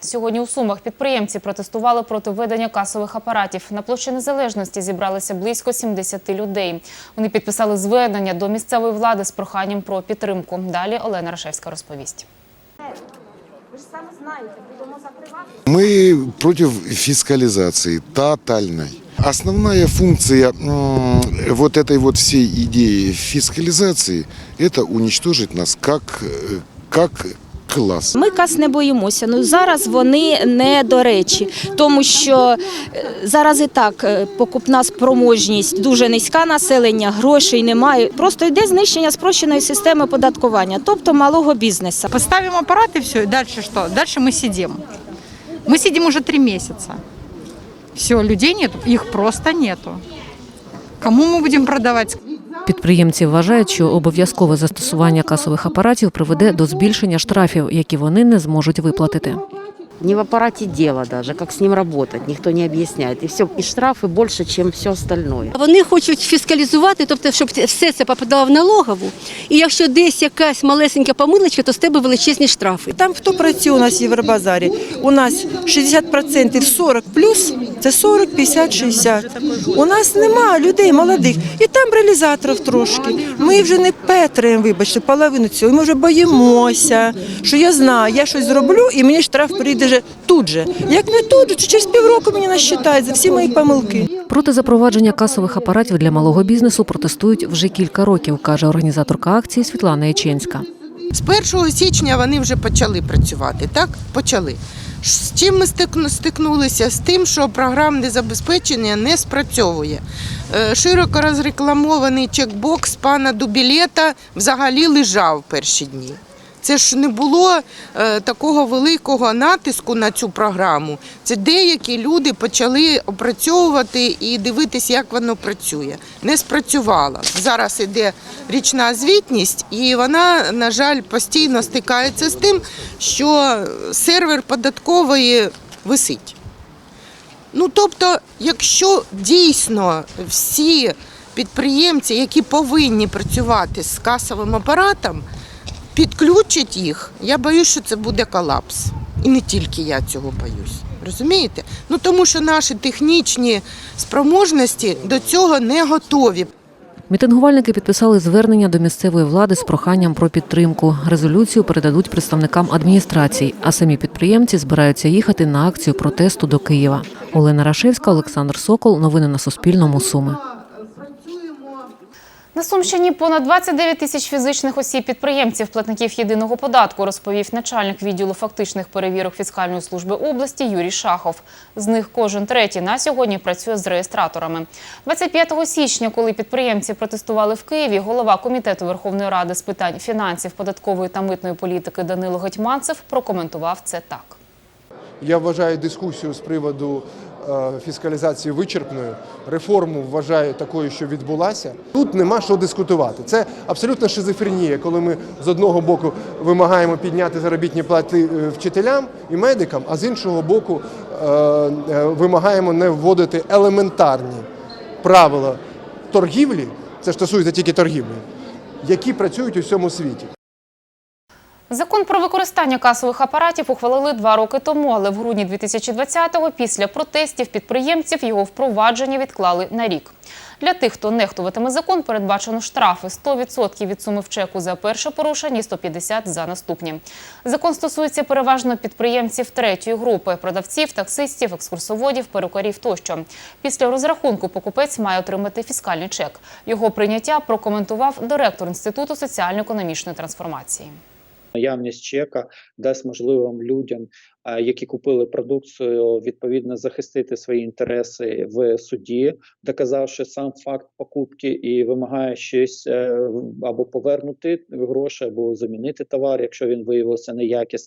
Сьогодні у Сумах підприємці протестували проти введення касових апаратів. На площі Незалежності зібралися близько 70 людей. Вони підписали звернення до місцевої влади з проханням про підтримку. Далі Олена Рашевська розповість. Ви ж саме знаєте, будемо закривати. Мы против фискализации тотальной. Основная функция м, вот этой вот всей идеи фискализации – это уничтожить нас как, э, как класс. Ми кас не боїмося. Ну зараз вони не до речі, тому що е, зараз і так е, покупна спроможність дуже низька населення, грошей немає. Просто йде знищення спрощеної системи податкування, тобто малого бізнесу. Поставим аппарат и все. И дальше что? Дальше мы сидим. Мы сидим уже три месяца. Все, людей нет, их просто нету. Кому мы будем продавать? Підприємці вважають, що обов'язкове застосування касових апаратів приведе до збільшення штрафів, які вони не зможуть виплатити. Не в аппарате дело даже, как с ним работать, никто не объясняет. И все, и штрафы больше, чем все остальное. Вони хочуть фіскалізувати, тобто, щоб все це попадало в налогову. І якщо десь якась малесенька помилочка, то з тебе величезні штрафи. Там хто працює у нас в Євробазарі? У нас 60% 40 плюс, це 40, 50, 60. У нас нема людей молодих. І там реалізаторів трошки. Ми вже не петраємо, вибачте, половину цього. Ми вже боїмося, що я знаю, я щось зроблю і мені штраф прийде вже тут же. Як не тут, же, то через півроку мені насчитають за всі мої помилки. Проти запровадження касових апаратів для малого бізнесу протестують вже кілька років, каже організаторка акції Світлана Яченська. З 1 січня вони вже почали працювати, так? Почали. З чим ми стикнулися? З тим, що програмне забезпечення не спрацьовує. Е, Широко розрекламований чекбокс пана Дубілета взагалі лежав перші дні. Це ж не було е, такого великого натиску на цю програму. Це деякі люди почали опрацьовувати і дивитися, як воно працює. Не спрацювало. Зараз іде річна звітність, і вона, на жаль, постійно стикається з тим, що сервер податкової висить. Ну тобто, якщо дійсно всі підприємці, які повинні працювати з касовим апаратом, підключать їх, я боюсь, що це буде колапс. І не тільки я цього боюсь. Розумієте? Ну тому що наші технічні спроможності до цього не готові. Мітингувальники підписали звернення до місцевої влади з проханням про підтримку. Резолюцію передадуть представникам адміністрації, а самі підприємці збираються їхати на акцію протесту до Києва. Олена Рашевська, Олександр Сокол. Новини на Суспільному. Суми. На Сумщині понад 29 тисяч фізичних осіб підприємців, платників єдиного податку, розповів начальник відділу фактичних перевірок фіскальної служби області Юрій Шахов. З них кожен третій на сьогодні працює з реєстраторами. 25 січня, коли підприємці протестували в Києві, голова комітету Верховної Ради з питань фінансів, податкової та митної політики Данило Гетьманцев прокоментував це так. Я вважаю дискусію з приводу фіскалізації вичерпною. Реформу вважаю такою, що відбулася. Тут нема що дискутувати. Це абсолютно шизофренія, коли ми з одного боку вимагаємо підняти заробітні плати е, вчителям і медикам, а з іншого боку е, е, вимагаємо не вводити елементарні правила торгівлі. Це ж стосується тільки торгівлі, які працюють у всьому світі. Закон про використання касових апаратів ухвалили два роки тому, але в грудні 2020-го після протестів підприємців його впровадження відклали на рік. Для тих, хто нехтуватиме закон, передбачено штрафи 100% від суми в чеку за перше порушення і 150% за наступні. Закон стосується переважно підприємців третьої групи – продавців, таксистів, екскурсоводів, перукарів тощо. Після розрахунку покупець має отримати фіскальний чек. Його прийняття прокоментував директор Інституту соціально-економічної трансформації. Наявність чека дасть можливим людям, е, які купили продукцію, відповідно захистити свої інтереси в суді, доказавши сам факт покупки і вимагає щось е, або повернути гроші, або замінити товар, якщо він виявився неякісним.